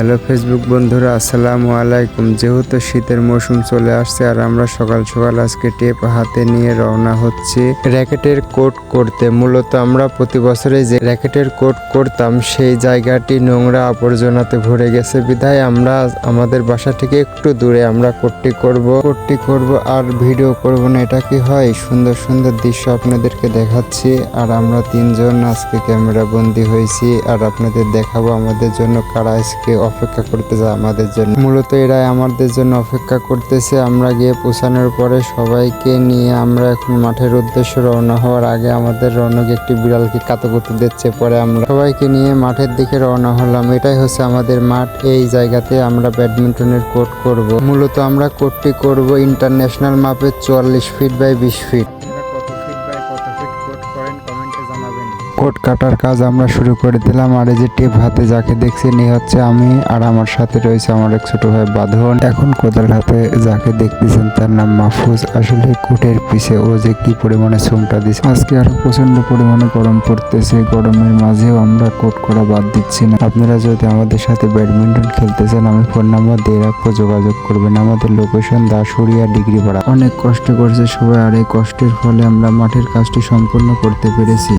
Hello Facebook বন্ধুরা, আসসালামু আলাইকুম। যেহেতু শীতের মৌসুম চলে আসছে আর আমরা সকাল সকাল আজকে টেপ হাতে নিয়ে রওনা হচ্ছি র্যাকেটের কোট করতে। মূলত আমরা প্রতি বছরে যে র্যাকেটের কোট করতাম, সেই জায়গাটি নোংরা আবর্জনাতে ভরে গেছে। বিধায় আমরা আমাদের বাসা থেকে একটু দূরে আমরা কোটটি করব কোটটি করব আর ভিডিও করব না। এটা কি হয়? সুন্দর সুন্দর দৃশ্য আপনাদেরকে দেখাচ্ছি। আর আমরা তিনজন আজকে ক্যামেরা বন্দি হয়েছি। আর আপনাদের দেখাবো আমাদের জন্য কারা আজকে অপেক্ষা করতেছে আমাদের জন্য। মূলত এরাই আমাদের জন্য অপেক্ষা করতেছে। আমরা গিয়ে পৌঁছানোর পরে সবাইকে নিয়ে আমরা এখন মাঠের উদ্দেশ্য রওনা হওয়ার আগে আমাদের রৌনক একটি বিড়ালকে কাতো করতে দিচ্ছে। পরে আমরা সবাইকে নিয়ে মাঠের দিকে রওনা হলাম। এটাই হচ্ছে আমাদের মাঠ। এই জায়গাতে আমরা ব্যাডমিন্টনের কোর্ট করব। মূলত আমরা কোর্টটি করব ইন্টারন্যাশনাল মাপে চুয়াল্লিশ ফিট বাই বিশ ফিট। কোট কাটার কাজ আমরা শুরু করে দিলাম আর এই যে টেপ হাতে যাকে দেখছেন এই হচ্ছে আমি আর আমার সাথে রয়েছে আমার এক ছোট ভাই বাঁধন। এখন কোদাল হাতে যাকে দেখতেছেন তার নাম মাহফুজ। আসলে কোটের পিছে ও যে কি পরিমাণে শ্রমটা দিচ্ছে আজকে আরও প্রচণ্ড পরিমাণে গরম পড়তেছে। গরমের মাঝেও আমরা কোট করা বাদ দিচ্ছি না। আপনারা যদি আমাদের সাথে ব্যাডমিন্টন খেলতে চান, আমি ফোন নাম্বার দিয়ে রাখব, যোগাযোগ করবেন। আমাদের লোকেশন দাসুরিয়া ডিগ্রি পাড়া অনেক কষ্ট করছে সবাই আর এই কষ্টের ফলে আমরা মাঠের কাজটি সম্পূর্ণ করতে পেরেছি।